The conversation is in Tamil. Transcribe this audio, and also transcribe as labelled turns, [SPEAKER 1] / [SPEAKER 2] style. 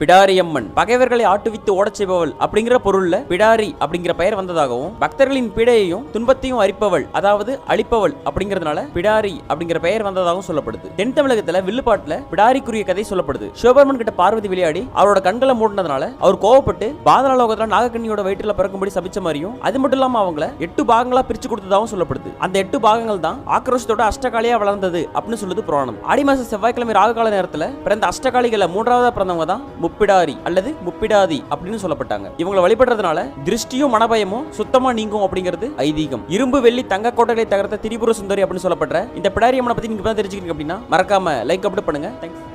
[SPEAKER 1] பிடாரியம்மன். பகைவர்களை ஆட்டுவித்து ஓடச் செய்பவள் அப்படிங்கிற பொருள்ல பிடாரி அப்படிங்கிற பெயர் வந்ததாகவும் பக்தர்களின் பிடையையும் துன்பத்தையும் அரிப்பவள் அதாவது அழிப்பவள் அப்படிங்கறதுனால பிடாரி அப்படிங்கிற பெயர் வந்ததாகவும் சொல்லப்படுது. தென் தமிழகத்துல வில்லுப்பாட்டுல பிடாரிக்குரிய கதை சொல்லப்படுது. சிவபெருமன் கிட்ட பார்வதி விளையாடி அவரோட கண்களை மூடினதுனால அவர் கோவப்பட்டு பாதாள லோகத்துல நாகக்கண்ணியோட வயிற்றுல பிறக்கும்படி சபிச்ச மாதிரியும் அது மட்டும் இல்லாம அவங்கள எட்டு பாகங்களா பிரிச்சு கொடுத்ததாகவும் சொல்லப்படுது. அந்த எட்டு பாகங்கள் தான் ஆக்ரோஷத்தோட அஷ்டகாலியா வளர்ந்தது அப்படின்னு சொல்லுது புராணம். ஆடி மாச செவ்வாய்க்கிழமை ராகுகால நேரத்துல பிறந்த அஷ்டகாலிகளை மூன்றாவதா பிறந்தவங்க தான் முப்பிடாரி அல்லது முப்பிடாதி அப்படின்னு சொல்லப்பட்டாங்க. இவங்களை வழிபடுறதுனால திருஷ்டியும் மனபயமும் சுத்தமா நீங்கும் அப்படிங்கிறது ஐதீகம். இரும்பு வெள்ளி தங்க கோட்டைகளை தகர்த்த திரிபுர சுந்தரி அப்படின்னு சொல்லப்படுற இந்த பிடாரி அம்மனை பத்தி நீங்க தெரிஞ்சுக்கிறீங்க அப்படின்னா மறக்காம லைக் அப்டேட் பண்ணுங்க. தேங்க்ஸ்